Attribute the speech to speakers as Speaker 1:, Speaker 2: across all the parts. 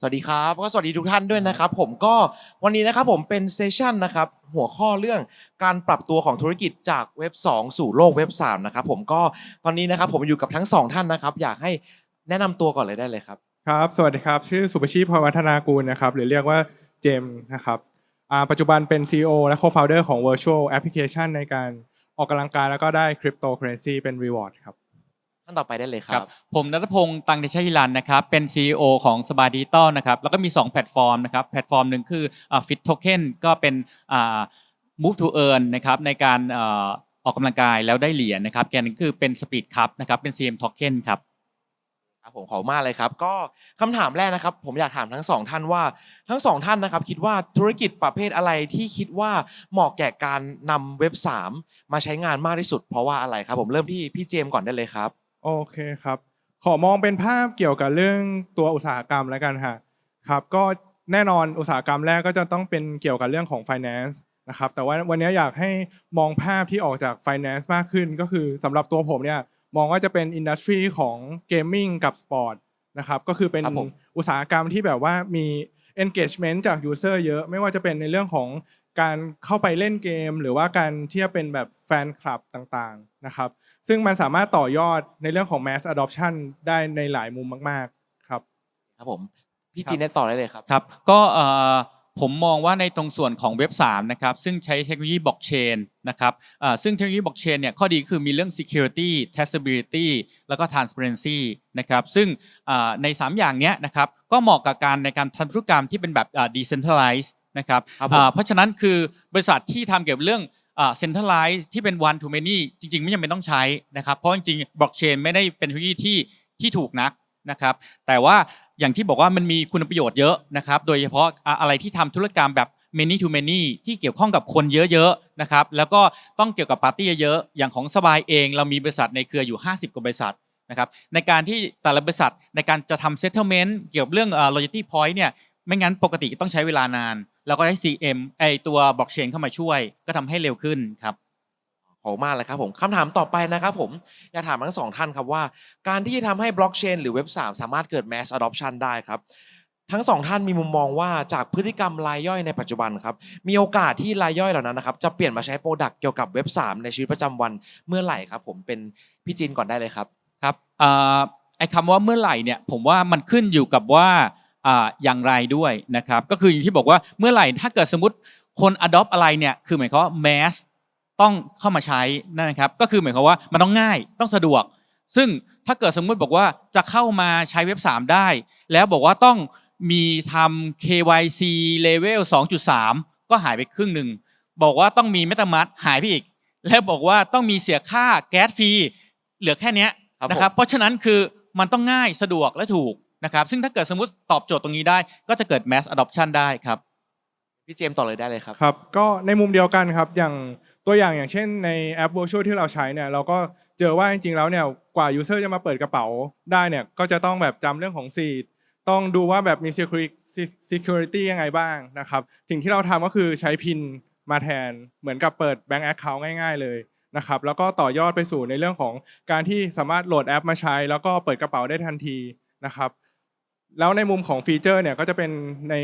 Speaker 1: สวัสดีครับก็สวัสดีทุกท่านด้วยนะครับ ผมก็วันนี้นะครับผมเป็นเซสชันนะครับหัวข้อเรื่องการปรับตัวของธุรกิจจากเว็บ 2 สู่โลกเว็บ3นะครับผมก็ตอนนี้นะครับผมอยู่กับทั้งสองท่านนะครับ อยากให้แนะนำตัวก่อนเลยได้เลยครับ
Speaker 2: ครับ สวัสดีครับ ชื่อสุประชีพพรวัฒนากูลนะครับ หรือเรียกว่าเจมส์นะครับอ่าปัจจุบันเป็น CEO และ Co-founder ของ Virtual Application ในการออกกำลังกายแล้วก็ได้ Cryptocurrency เป็น Reward ครับ
Speaker 1: ท่านต่อไปได้เลยค
Speaker 3: ค
Speaker 1: รั
Speaker 3: รับ บผมนัทพงศ์ตังเดชฮิรันนะครับ เป็น CEO ของสบายดิจิตอลนะครับ แล้วก็มี 2 แพลตฟอร์มนะครับ แพลตฟอร์มหนึ่งคืออ่า Fit Token ก็เป็นอ่า Move to Earn นะครับในการอ่าออกกำลังกายแล้วได้เหรียญนะครับแกนหนึงคือเป็น Speed Cup นะครับ เป็น CM Token ครับ
Speaker 1: ครับผมขอบคุณมากเลยครับ ก็คำถามแรกนะครับ ผมอยากถามทั้งสองท่านว่าทั้งสองท่านนะครับ คิดว่าธุรกิจประเภทอะไรที่คิดว่าเหมาะแก่การนำเว็บ 3 มาใช้งานมากที่สุด เพราะว่าอะไรครับ ผมเริ่มที่พี่เจมส์ก่อนได้เลยครับ
Speaker 2: โอเคครับ ขอมองเป็นภาพเกี่ยวกับเรื่องตัวอุตสาหกรรมแล้วกันฮะครับ ก็แน่นอนอุตสาหกรรมแรกก็จะต้องเป็นเกี่ยวกับเรื่องของ finance นะครับแต่ว่าวันนี้อยากให้มองภาพที่ออกจาก finance มากขึ้น ก็คือสำหรับตัวผมเนี่ยมองว่าจะเป็นอินดัสทรีของ gaming กับ sport นะครับก็คือเป็น
Speaker 1: ครับผม
Speaker 2: อุตสาหกรรมที่แบบว่ามี engagement จาก user เยอะ ไม่ว่าจะเป็นในเรื่องของการเข้าไปเล่นเกม หรือว่าการที่จะเป็นแบบแฟนคลับต่างๆนะครับ ซึ่งมันสามารถต่อยอดในเรื่องของ mass adoption ได้ในหลายมุมมากๆครับ
Speaker 1: ครับผม พี่
Speaker 2: ครับ
Speaker 1: จีนได้ต่อได้เลยครับ
Speaker 3: ครับ ก็เอ่อผมมองว่าในตรงส่วนของเว็บ3นะครับซึ่งใช้เทคโนโลยีบล็อกเชนนะครับอ่าซึ่งเทคโนโลยีบล็อกเชนเนี่ยข้อดีคือมีเรื่อง security traceability แล้วก็ transparency นะครับซึ่งอ่าใน 3 อย่างเนี้ยนะครับก็เหมาะกับการในการทำธุรกรรมที่เป็นแบบอ่า decentralized นะครับ
Speaker 1: ครับผม
Speaker 3: อ่าเพราะฉะนั้นคือบริษัทที่ทำเกี่ยวกับเรื่องอ่า centralized ที่เป็น one to many จริง ๆ ไม่จำเป็นต้องใช้นะครับเพราะจริงๆบล็อกเชนไม่ได้เป็นเทคโนโลยีที่ที่ถูกนักนะครับแต่ว่าอย่างที่บอกว่ามันมีคุณประโยชน์เยอะนะครับโดยเฉพาะอะอะไรที่ทำธุรกรรมแบบ many to many ที่เกี่ยวข้องกับคนเยอะๆนะครับแล้วก็ต้องเกี่ยวกับปาร์ตี้เยอะๆอย่างของสบายเองเรามีบริษัทในเครืออยู่ 50 กว่าบริษัทนะครับในการที่แต่ละบริษัทในการจะทำ settlement เกี่ยวกับเรื่องเอ่อ loyalty point เนี่ยไม่งั้นปกติต้องใช้เวลานาน แล้วก็ได้ CM ไอตัว blockchain เข้ามาช่วย ก็ทำให้เร็วขึ้นครับ
Speaker 1: ขอบคุณมากเลยครับผมคำถามต่อไปนะครับผมอยากถามทั้งสองท่านครับว่า การที่จะทำให้บล็อกเชนหรือเว็บ 3 สามารถเกิด mass adoption ได้ครับทั้งสองท่านมีมุมมองว่าจากพฤติกรรมรายย่อยในปัจจุบันครับ มีโอกาสที่รายย่อยเหล่านั้นนะครับ จะเปลี่ยนมาใช้โปรดักต์เกี่ยวกับเว็บ 3 ในชีวิตประจำวันเมื่อไหร่ครับ ผมเป็นพี่จินก่อนได้เลยครับ
Speaker 3: ครับอ่าไอ้คำว่าเมื่อไหร่เนี่ยผมว่ามันขึ้นอยู่กับว่า อ่าอย่างไรด้วยนะครับก็คืออย่างที่บอกว่าเมื่อไหร่ถ้าเกิดสมมติคน adopt อะไรเนี่ยคือหมายความว่า mass ต้องเข้ามาใช้นั่นนะครับก็คือหมายความว่ามันต้องง่ายต้องสะดวก ซึ่งถ้าเกิดสมมุติบอกว่าจะเข้ามาใช้เว็บ 3 ได้ แล้วบอกว่าต้องมีทำ KYC level 2.3 ก็หายไปครึ่งหนึ่งบอกว่าต้องมี MetaMask หายไปอีก แล้วบอกว่าต้องมีเสียค่าแก๊สฟรีเหลือแค่เนี้ย
Speaker 1: ครับผม
Speaker 3: นะครับเพราะฉะนั้นคือมันต้องง่ายสะดวกและถูก นะครับซึ่งถ้าเกิดสมมติตอบโจทย์ตรงนี้ได้ ก็จะเกิด mass adoption ได้ครับ
Speaker 1: พี่เจมส์ต่อเลยได้เลยครับ
Speaker 2: ครับก็ในมุมเดียวกันครับอย่างตัวอย่างอย่างเช่นในแอป Virtual ที่เราใช้เนี่ยเราก็เจอว่าจริงๆแล้วเนี่ยกว่า User จะมาเปิดกระเป๋าได้เนี่ยก็จะต้องแบบจำเรื่องของ seed ต้องดูว่าแบบมี security security ยังไงบ้างนะครับสิ่งที่เราทำก็คือใช้พินมาแทนเหมือนกับเปิด Bank Account ง่าย ๆ เลยนะครับแล้วก็ต่อยอดไปสู่ในเรื่องของการที่สามารถโหลดแอปมาใช้ แล้วก็เปิดกระเป๋าได้ทันทีนะครับ แล้วในมุมของฟีเจอร์เนี่ยก็จะเป็นใน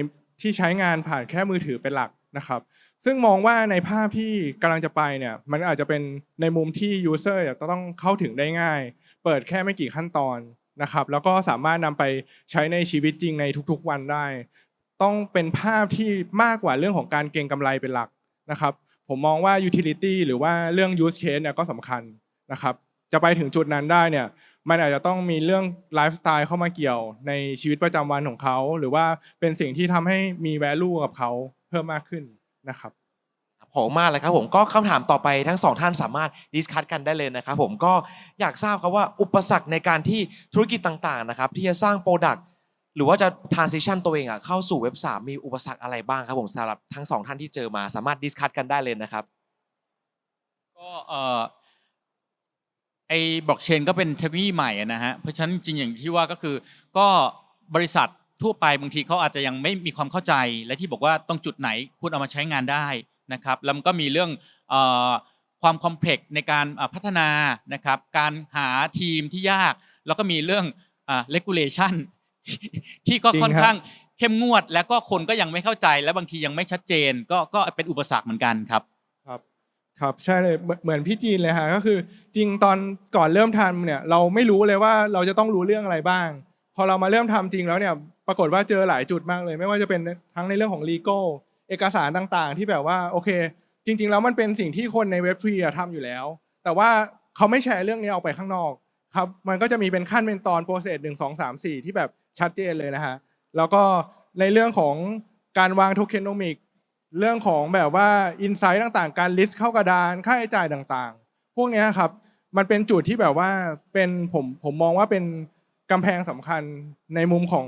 Speaker 2: ที่ใช้งานผ่านแค่มือถือเป็นหลักนะครับ ซึ่งมองว่าในภาพที่กำลังจะไปเนี่ยมันอาจจะเป็นในมุมที่ user เนี่ยจะต้องเข้าถึงได้ง่าย เปิดแค่ไม่กี่ขั้นตอนนะครับ แล้วก็สามารถนำไปใช้ในชีวิตจริงในทุกๆวันได้ ต้องเป็นภาพที่มากกว่าเรื่องของการเก็งกำไรเป็นหลักนะครับ ผมมองว่า utility หรือว่าเรื่อง use case เนี่ยก็สำคัญนะครับ จะไปถึงจุดนั้นได้เนี่ย มันอาจจะต้องมีเรื่องไลฟ์สไตล์เข้ามาเกี่ยวในชีวิตประจำวันของเขา หรือว่าเป็นสิ่งที่ทำให้มี value กับเขาเพิ่มมากขึ้นนะครับ
Speaker 1: ขอบคุณมากเลยครับผมก็คำถามต่อไปทั้งสองท่านสามารถดิสคัตกันได้เลยนะครับผมก็อยากทราบครับว่าอุปสรรคในการที่ธุรกิจต่างๆนะครับที่จะสร้างโปรดักต์หรือว่าจะ transition ตัวเองอะเข้าสู่เว็บ3มีอุปสรรคอะไรบ้างครับผมสำหรับทั้งสองท่านที่เจอมาสามารถดิสคัตกันได้เลยนะครับ
Speaker 3: ก็เอ่อไอ้บล็อกเชนก็เป็นเทคโนโลยีใหม่อะนะฮะเพราะฉะนั้นจริงๆอย่างที่ว่าก็คือ ก็บริษัททั่วไปบางทีเขาอาจจะยังไม่มีความเข้าใจ และที่บอกว่าตรงจุดไหนคุณเอามาใช้งานได้นะครับแล้วมันก็มีเรื่องเอ่อความคอมเพล็กซ์ในการอ่าพัฒนานะครับการหาทีมที่ยาก แล้วก็มีเรื่องอ่า regulation ที่ก็
Speaker 2: จริง
Speaker 3: ค่อน
Speaker 2: ครับ
Speaker 3: ข้างเข้มงวด แล้วก็คนก็ยังไม่เข้าใจ และบางทียังไม่ชัดเจน ก็ก็เป็นอุปสรรคเหมือนกันครับ
Speaker 2: ครับใช่เลยเหมือนพี่จีนเลยฮะก็คือจริงตอนก่อนเริ่มทำเนี่ยเราไม่รู้เลยว่าเราจะต้องรู้เรื่องอะไรบ้าง พอเรามาเริ่มทำจริงแล้วเนี่ยปรากฏว่าเจอหลายจุดมากเลย ไม่ว่าจะเป็นทั้งในเรื่องของ legal เอกสารต่างๆ ที่แบบว่าโอเค จริง ๆ แล้วมันเป็นสิ่งที่คนในเว็บฟรีอะทำอยู่แล้ว แต่ว่าเขาไม่แชร์เรื่องนี้ออกไปข้างนอกครับมันก็จะมีเป็นขั้นเป็นตอนโปรเซสหนึ่งสองสามสี่ที่แบบชัดเจนเลยนะฮะแล้วก็ในเรื่องของการวางโทเคนอมิก เรื่องของแบบว่าอินไซต์ต่างๆ การลิสต์เข้ากระดานค่าใช้จ่ายต่างๆ พวกเนี้ยครับมันเป็นจุดที่แบบว่าเป็นผมผมมองว่าเป็นกำแพงสำคัญในมุมของ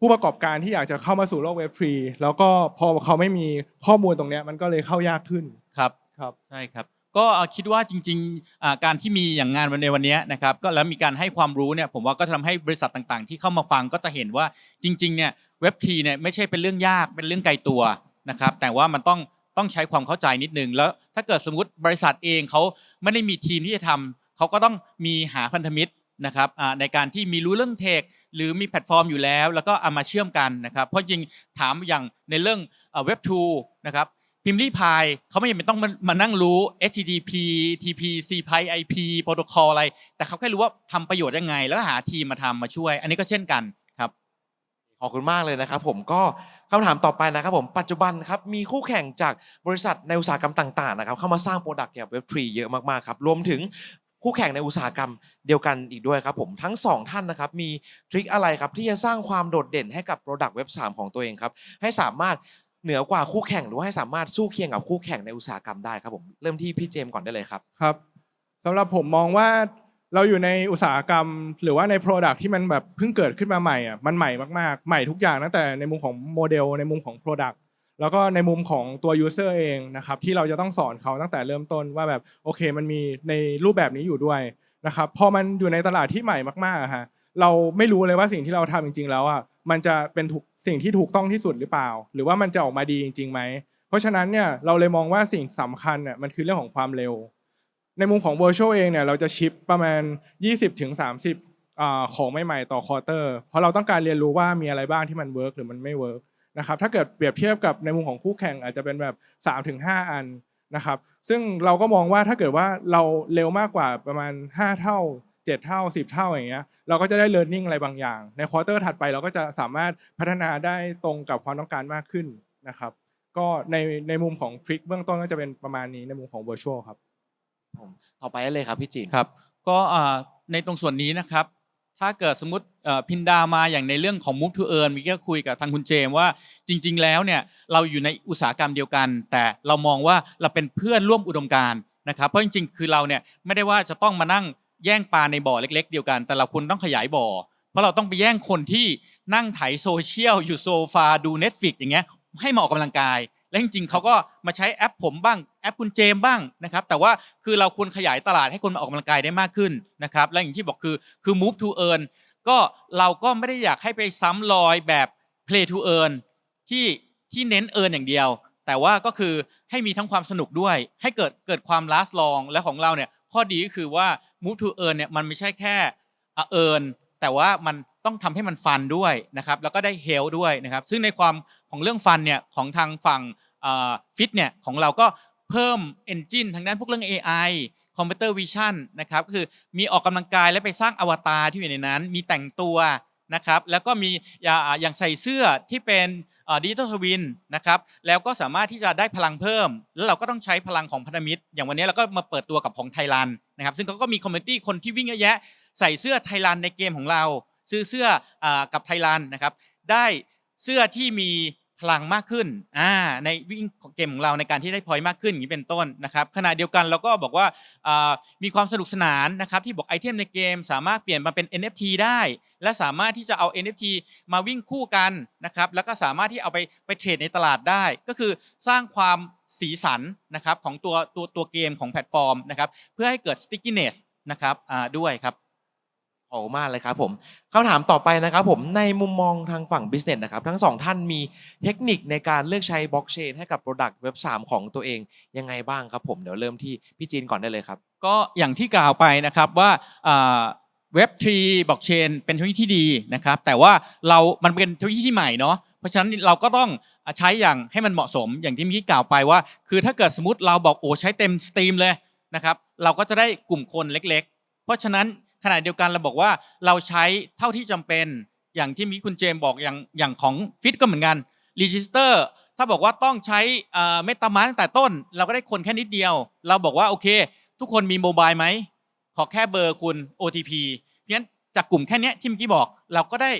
Speaker 2: ผู้ประกอบการที่อยากจะเข้ามาสู่โลกเว็บฟรี แล้วก็พอเขาไม่มีข้อมูลตรงเนี้ยมันก็เลยเข้ายากขึ้น
Speaker 3: ครับ
Speaker 2: ครับ
Speaker 3: ใช่ครับ ก็เอ่อคิดว่าจริงๆอ่าการที่มีอย่างงานวันในวันนี้นะครับก็แล้วมีการให้ความรู้เนี่ยผมว่าก็จะทำให้บริษัทต่างๆ ที่เข้ามาฟังก็จะเห็นว่าจริงๆเนี่ยเว็บทีเนี่ยไม่ใช่เป็นเรื่องยากเป็นเรื่องไกลตัว นะครับแต่ว่ามันต้องต้องใช้ความเข้าใจนิดนึงแล้ว ถ้าเกิดสมมติบริษัทเองเขาไม่ได้มีทีมที่จะทำเขาก็ต้องมีหาพันธมิตรนะครับในการที่มีรู้เรื่องเทคหรือมีแพลตฟอร์มอยู่แล้ว แล้วก็เอามาเชื่อมกันนะครับเพราะจริงถามอย่างในเรื่องเว็บทูนะครับพิมพ์รีพายเขาไม่จำเป็นต้องมามานั่งรู้ HTTP TP c p i IP โปรโตคอลอะไร แต่เขาแค่รู้ว่าทำประโยชน์ยังไง แล้วหาทีมมาทำมาช่วย อันนี้ก็เช่นกัน
Speaker 1: ขอบคุณมากเลยนะครับผมก็คำถามต่อไปนะครับผมปัจจุบันครับมีคู่แข่งจากบริษัทในอุตสาหกรรมต่างๆนะครับเข้ามาสร้างโปรดักต์เกี่ยวกับเว็บทรีเยอะมากๆครับรวมถึงคู่แข่งในอุตสาหกรรมเดียวกันอีกด้วยครับผมทั้งสองท่านนะครับมีทริคอะไรครับที่จะสร้างความโดดเด่นให้กับโปรดักต์เว็บ3ของตัวเองครับให้สามารถเหนือกว่าคู่แข่งหรือว่าให้สามารถสู้เคียงกับคู่แข่งในอุตสาหกรรมได้ครับผมเริ่มที่พี่เจมส์ก่อนได้เลยครับ
Speaker 2: ครับสำหรับผมมองว่า เราอยู่ในอุตสาหกรรม หรือว่าใน Product ที่มันแบบเพิ่งเกิดขึ้นมาใหม่อะมันใหม่มากๆ ใหม่ทุกอย่างตั้งแต่ในมุมของโมเดลในมุมของ Product แล้วก็ในมุมของตัว User เองนะครับที่เราจะต้องสอนเขาตั้งแต่เริ่มต้นว่าแบบโอเค มันมีในรูปแบบนี้อยู่ด้วยนะครับพอมันอยู่ในตลาดที่ใหม่มากๆอะฮะเราไม่รู้เลยว่าสิ่งที่เราทำจริง ๆ แล้วอะมันจะเป็นถูกสิ่งที่ถูกต้องที่สุดหรือเปล่า หรือว่ามันจะออกมาดีจริงๆไหมเพราะฉะนั้นเนี่ยเราเลยมองว่าสิ่งสำคัญเนี่ยมันคือเรื่องของความเร็ว ในมุมของ Virtual เองเนี่ยเราจะชิปประมาณ 20ถึง30อ่าของใหม่ๆต่อควอเตอร์เพราะเราต้องการเรียนรู้ว่ามีอะไรบ้างที่มันเวิร์กหรือมันไม่เวิร์กนะครับถ้าเกิดเปรียบเทียบกับในมุมของคู่แข่งอาจจะเป็นแบบ3ถึง5อันนะครับซึ่งเราก็มองว่าถ้าเกิดว่าเราเร็วมากกว่าประมาณ 5 เท่า 7 เท่า 10 เท่าอย่างเงี้ยเราก็จะได้ learning อะไรบางอย่าง ในควอเตอร์ถัดไปเราก็จะสามารถพัฒนาได้ตรงกับความต้องการมากขึ้นนะครับก็ในในมุมของทริคเบื้องต้นก็จะเป็นประมาณนี้ในมุมของ virtual ครับ
Speaker 1: ผมต่อไปได้เลยครับพี่จีน
Speaker 3: ครับ ก็อ่าในตรงส่วนนี้นะครับ ถ้าเกิดสมมติเอ่อพินดามาอย่างในเรื่องของ Move to Earn มีก็คุยกับทางคุณเจมว่าจริง ๆ แล้วเนี่ยเราอยู่ในอุตสาหกรรมเดียวกัน แต่เรามองว่าเราเป็นเพื่อนร่วมอุดมการณ์นะครับเพราะจริง ๆ คือเราเนี่ยไม่ได้ว่าจะต้องมานั่งแย่งปลาในบ่อเล็ก ๆ เดียวกัน แต่เราควรต้องขยายบ่อ เพราะเราต้องไปแย่งคนที่นั่งไถโซเชียลอยู่โซฟาดู Netflix อย่างเงี้ยให้มาออกกำลังกาย และจริงๆเขาก็มาใช้แอปผมบ้างแอปคุณเจมบ้างนะครับแต่ว่าคือเราควรขยายตลาดให้คนมาออกกำลังกายได้มากขึ้นนะครับและอย่างที่บอกคือคือ move to earn ก็เราก็ไม่ได้อยากให้ไปซ้ำรอยแบบ play to earn ที่ที่เน้น earn อย่างเดียว แต่ว่าก็คือให้มีทั้งความสนุกด้วย ให้เกิดเกิดความ last long และของเราเนี่ยข้อดีก็คือว่า move to earn เนี่ยมันไม่ใช่แค่อะ earn แต่ว่ามันต้องทำให้มันฟันด้วยนะครับแล้วก็ได้เฮลด้วยนะครับซึ่งในความของเรื่องฟันเนี่ยของทางฝั่ง ฟิตเนี่ยของเราก็เพิ่ม engine ทางด้านพวกเรื่อง AI คอมพิวเตอร์วิชั่นนะครับก็คือมีออกกำลังกายและไปสร้างอวตารที่อยู่ในนั้น มีแต่งตัวนะครับแล้วก็มีอย่างใส่เสื้อที่เป็นดิจิทัลทวินนะครับแล้วก็สามารถที่จะได้พลังเพิ่ม แล้วเราก็ต้องใช้พลังของพันธมิตร อย่างวันนี้เราก็มาเปิดตัวกับของไทยรันนะครับซึ่งเขาก็มีคอมมูนิตี้คนที่วิ่งเยอะแยะ ใส่เสื้อไทยรันในเกมของเรา ซื้อเสื้ออกับไทยรันนะครับได้เสื้อที่มี พลังมากขึ้นอ่าในวิ่งเกมของเราในการที่ได้พอยต์มากขึ้นอย่างนี้เป็นต้นนะครับขณะเดียวกันเราก็บอกว่าามีความสนุกสนานนะครับที่บอกไอเทมในเกม สามารถเปลี่ยนมาเป็น NFT ได้ และสามารถที่จะเอา NFT มาวิ่งคู่กันนะครับแล้วก็สามารถที่เอาไปไปเทรดในตลาดได้ ก็คือสร้างความสีสันนะครับของตัวตัวตัวเกมของแพลตฟอร์มนะครับเพื่อให้เกิด stickiness นะครับด้วยครับ
Speaker 1: ขอบคุณมากเลยครับผมคำถามต่อไปนะครับผมในมุมมองทางฝั่ง Business นะครับ ทั้งสองท่านมีเทคนิคในการเลือกใช้บล็อกเชนให้กับ Product เว็บ3ของตัวเองยังไงบ้างครับผมเดี๋ยวเริ่มที่พี่จีนก่อนได้เลยครับ
Speaker 3: ก็อย่างที่กล่าวไปนะครับว่าเว็บ3บล็อกเชนเป็นเทคโนโลยีที่ดีนะครับ แต่ว่าเรา มันเป็นเทคโนโลยีที่ใหม่เนาะเพราะฉะนั้นเราก็ต้องใช้อย่างให้มันเหมาะสมอย่างที่เมื่อกี้กล่าวไปว่า คือถ้าเกิดสมมติเราบอกโอ้ใช้เต็มสตรีมเลยนะครับเราก็จะได้กลุ่มคนเล็ก ๆ เพราะฉะนั้น ขณะเดียวกันเราบอกว่าเราใช้เท่าที่จำเป็นอย่างที่มีคุณเจมส์บอกอย่างอย่างของฟิตก็เหมือนกันรีจิสเตอร์ถ้าบอกว่าต้องใช้เมตามาตั้งแต่ต้น เราก็ได้คนแค่นิดเดียว เราบอกว่าโอเค ทุกคนมีโมบายไหมขอแค่เบอร์คุณ OTP เพราะฉะนั้นจากกลุ่มแค่นี้ที่เมื่อกี้บอก เราก็ได้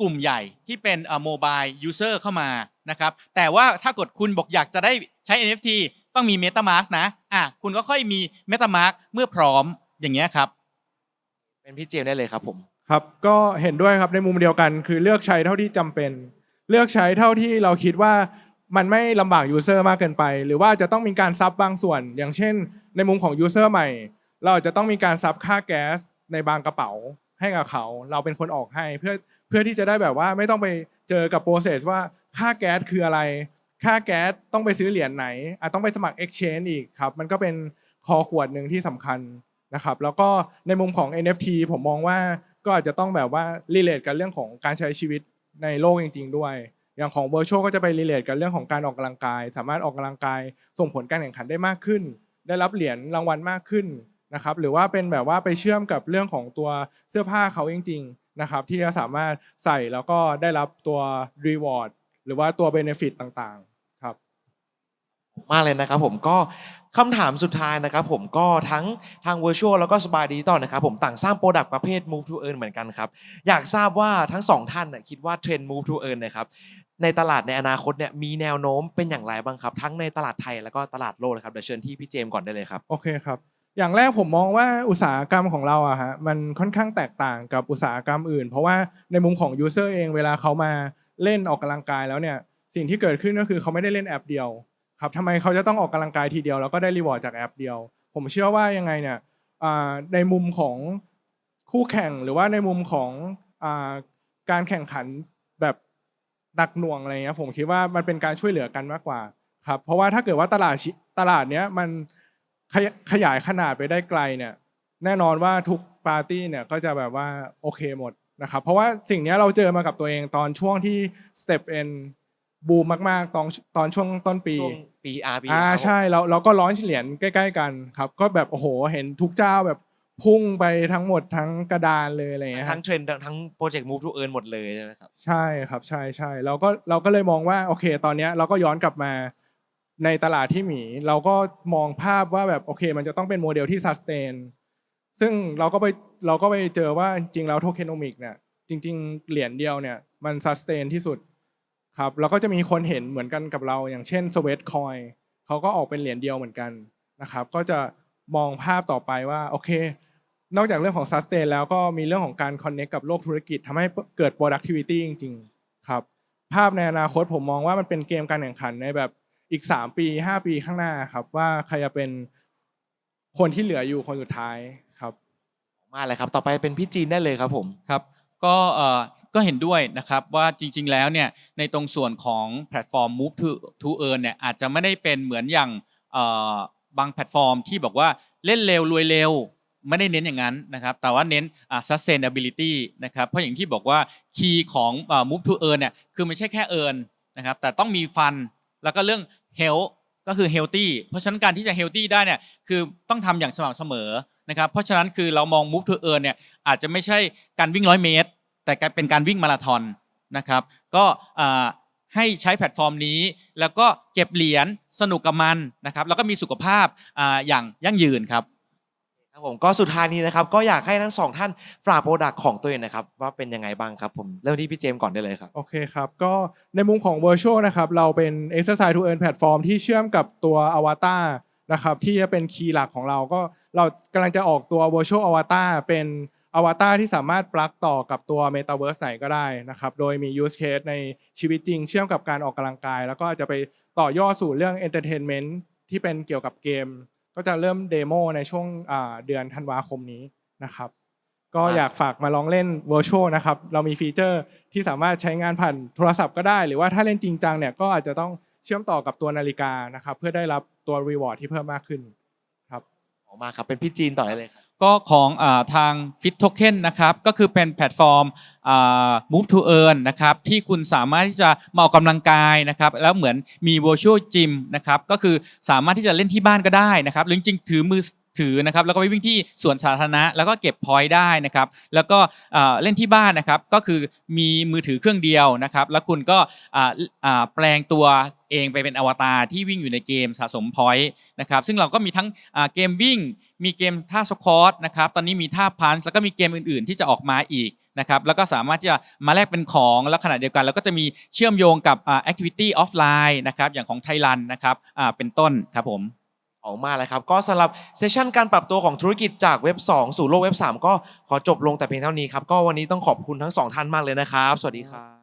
Speaker 3: กลุ่มใหญ่ที่เป็นโมบายยูเซอร์เข้ามานะครับแต่ว่าถ้ากดคุณบอกอยากจะได้ใช้ NFT ต้องมี MetaMask นะอะคุณก็ค่อยมี MetaMask เมื่อพร้อมอย่างเงี้ยครับ
Speaker 1: เป็นพี่เจมส์ได้เลยครับผม
Speaker 2: ครับก็เห็นด้วยครับในมุมเดียวกัน คือเลือกใช้เท่าที่จำเป็น เลือกใช้เท่าที่เราคิดว่ามันไม่ลำบากยูเซอร์มากเกินไป หรือว่าจะต้องมีการซับบางส่วน อย่างเช่น ในมุมของยูเซอร์ใหม่ เราอาจจะต้องมีการซับค่าแก๊สในบางกระเป๋าให้กับเขา เราเป็นคนออกให้เพื่อเพื่อที่จะได้แบบว่าไม่ต้องไปเจอกับโปรเซสว่าค่าแก๊สคืออะไร ค่าแก๊สต้องไปซื้อเหรียญไหนอาจต้องไปสมัคร Exchange อีกครับ มันก็เป็นคอขวดหนึ่งที่สำคัญ นะครับแล้วก็ในมุมของ NFT ผมมองว่าก็อาจจะต้องแบบว่ารีเลทกันเรื่องของการใช้ชีวิตในโลกจริง ๆ ด้วย อย่างของ Virtual ก็จะไปรีเลทกันเรื่องของการออกกำลังกาย สามารถออกกำลังกาย ส่งผลการแข่งขันได้มากขึ้น ได้รับเหรียญรางวัลมากขึ้นนะครับหรือว่าเป็นแบบว่าไปเชื่อมกับเรื่องของตัวเสื้อผ้าเขาจริง ๆ นะครับ ที่จะสามารถใส่แล้วก็ได้รับตัว reward หรือว่าตัว benefit ต่างๆ
Speaker 1: มากเลยนะครับผมก็คำถามสุดท้ายนะครับผมก็ทั้งทาง Virtual แล้วก็สบายดิจิตอลนะครับผมต่างสร้างโปรดักต์ประเภท Move to Earn เหมือนกันครับ อยากทราบว่าทั้งสองท่านน่ะคิดว่าเทรนด์ Move to Earn นะครับในตลาดในอนาคตเนี่ยมีแนวโน้มเป็นอย่างไรบ้างครับ ทั้งในตลาดไทยแล้วก็ตลาดโลกเลยครับเดี๋ยวเชิญที่พี่เจมส์ก่อนได้เลยครับ
Speaker 2: โอเคครับ อย่างแรกผมมองว่าอุตสาหกรรมของเราอะฮะมันค่อนข้างแตกต่างกับอุตสาหกรรมอื่น เพราะว่าในมุมของยูเซอร์เองเวลาเขามาเล่นออกกำลังกายแล้วเนี่ยสิ่งที่เกิดขึ้นก็คือเขาไม่ได้เล่นแอปเดียว ครับทำไมเขาจะต้องออกกำลังกายทีเดียวแล้วก็ได้รีวอร์ดจากแอปเดียว ผมเชื่อว่ายังไงเนี่ยในมุมของคู่แข่งหรือว่าในมุมของอการแข่งขันแบบหนักหน่วงอะไรเงี้ยผมคิดว่ามันเป็นการช่วยเหลือกันมากกว่าครับเพราะว่าถ้าเกิดว่าตลาดตลาดเนี้ยมันขยขยายขนาดไปได้ไกลเนี่ยแน่นอนว่าทุกปาร์ตี้เนี่ยก็จะแบบว่าโอเคหมดนะครับเพราะว่าสิ่งนี้เราเจอมากับตัวเองตอนช่วงที่ Step N บูมมากๆตอนตอนช่วงต้นปี
Speaker 1: ช่วงปี R ปี
Speaker 2: อ่าใช่เราเราก็ร้อนเหรียญใกล้ ๆ กันครับ ก็แบบโอ้โหเห็นทุกเจ้าแบบพุ่งไปทั้งหมดทั้งกระดานเลยอะไรอย่างเงี้ยค
Speaker 1: ทั้
Speaker 2: รับ
Speaker 1: งเทรนด์ทั้งโปรเจกต์ Move to Earn หมดเลยใช่ไหมครับ
Speaker 2: ใช่ครับใช่ใช่เราก็เราก็เลยมองว่าโอเค ตอนเนี้ยเราก็ย้อนกลับมาในตลาดที่หมี เราก็มองภาพว่าแบบโอเค มันจะต้องเป็นโมเดลที่ซัสเตนซึ่งเราก็ไปเราก็ไปเจอว่าจริงๆแล้วโทเคนอมิกเนี่ยจริง ๆ เหรียญเดียวเนี่ยมันซัสเตนที่สุด ครับแล้วก็จะมีคนเห็นเหมือนกันกับเรา อย่างเช่นสว e t คอยเขาก็ออกเป็นเหรียญเดียวเหมือนกันนะครับก็จะมองภาพต่อไปว่าโอเค นอกจากเรื่องของ sustain แล้วก็มีเรื่องของการ connect กับโลกธุรกิจทำให้เกิด productivity จริงๆครับภาพในอนาคตผมมองว่ามันเป็นเกมการแข่งขันในแบบอีก 3 ปี 5 ปีข้างหน้าครับว่าใครจะเป็นคนที่เหลืออยู่คนสุดท้ายครับ
Speaker 1: มาเลยครับ ต่อไปเป็นพี่จีนได้เลยครับผม
Speaker 3: ครับ ก็เอ่อก็เห็นด้วยนะครับว่าจริง ๆ แล้วเนี่ยในตรงส่วนของแพลตฟอร์ม Move to to Earn เนี่ยอาจจะไม่ได้เป็นเหมือนอย่างเอ่อบางแพลตฟอร์มที่บอกว่าเล่นเร็วรวยเร็วไม่ได้เน้นอย่างนั้นนะครับแต่ว่าเน้นอ่า sustainability นะครับเพราะอย่างที่บอกว่าคีย์ของอ่า Move to Earn เนี่ยคือไม่ใช่แค่ earn นะครับแต่ต้องมีฟันแล้วก็เรื่อง health ก็คือเฮลตี้เพราะฉะนั้นการที่จะเฮลตี้ได้เนี่ยคือต้องทำอย่างสม่ำเสมอนะครับเพราะฉะนั้นคือเรามอง Move to Earn เนี่ยอาจจะไม่ใช่การวิ่งร้อยเมตร แต่เป็นการวิ่งมาราธอนนะครับก็ให้ใช้แพลตฟอร์มนี้ แล้วก็เก็บเหรียญสนุกกับมันนะครับแล้วก็มีสุขภาพอาอย่างยั่งยืนครับ
Speaker 1: ผมก็สุดท้ายนี้นะครับ ก็อยากให้ทั้งสองท่านฝากโปรดักต์ของตัวเองนะครับ ว่าเป็นยังไงบ้างครับผม เริ่มที่พี่เจมส์ก่อนได้เลยครับ
Speaker 2: โอเคครับ ก็ในมุมของ Virtual นะครับ เราเป็น Exercise to Earn แพลตฟอร์มที่เชื่อมกับตัว Avatar นะครับ ที่จะเป็นคีย์หลักของเราก็เรากำลังจะออกตัว Virtual Avatar เป็นอวตารที่สามารถปลักต่อกับตัว Metaverse ไหนก็ได้นะครับ โดยมี use case ในชีวิตจริง เชื่อมกับการออกกำลังกาย แล้วก็อาจจะไปต่อยอดสู่เรื่อง Entertainment ที่เป็นเกี่ยวกับเกม ก็จะเริ่มเดโมในช่วงอ่าเดือนธันวาคมนี้นะครับ ก็
Speaker 1: ครับ
Speaker 2: อยากฝากมาลองเล่น Virtual นะครับ เรามีฟีเจอร์ที่สามารถใช้งานผ่านโทรศัพท์ก็ได้ หรือว่าถ้าเล่นจริงจังเนี่ยก็อาจจะต้องเชื่อมต่อกับตัวนาฬิกานะครับ เพื่อได้รับตัว reward ที่เพิ่มมากขึ้นครับ
Speaker 1: ออกมาครับเป็นพี่จีนต่อได้เลยครับ
Speaker 3: ก็ของอทาง Fit Token นะครับก็คือเป็นแพลตฟอร์ม Move to Earn นะครับที่คุณสามารถที่จะมาออกกำลังกายนะครับแล้วเหมือนมี Virtual Gym นะครับก็คือสามารถที่จะเล่นที่บ้านก็ได้นะครับหรือจริงถือมือ ถือนะครับแล้วก็ไปวิ่งที่สวนสาธารณะแล้วก็เก็บพอยต์ได้นะครับ แล้วก็เล่นที่บ้านนะครับก็คือมีมือถือเครื่องเดียวนะครับ แล้วคุณก็แปลงตัวเองไปเป็นอวตารที่วิ่งอยู่ในเกมสะสมพอยต์นะครับซึ่งเราก็มีทั้งเกมวิ่ง มีเกมท่าสคอตนะครับตอนนี้มีท่าพันช์แล้วก็มีเกมอื่นๆ ที่จะออกมาอีกนะครับแล้วก็สามารถที่จะมาแลกเป็นของแล้วขณะเดียวกันเราก็จะมีเชื่อมโยงกับแอคทิวิตี้ออฟไลน์นะครับอย่างของไทยรันนะครับเป็นต้นครับผม
Speaker 1: ออกมาแล้วครับ ก็สำหรับเซสชันการปรับตัวของธุรกิจจากเว็บ 2 สู่โลกเว็บ 3 ก็ขอจบลงแต่เพียงเท่านี้ครับ ก็วันนี้ต้องขอบคุณทั้งสองท่านมากเลยนะครับ สวัสดีครับ